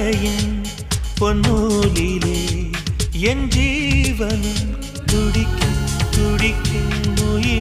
மழையின் பொன்னூலிலே என் ஜீ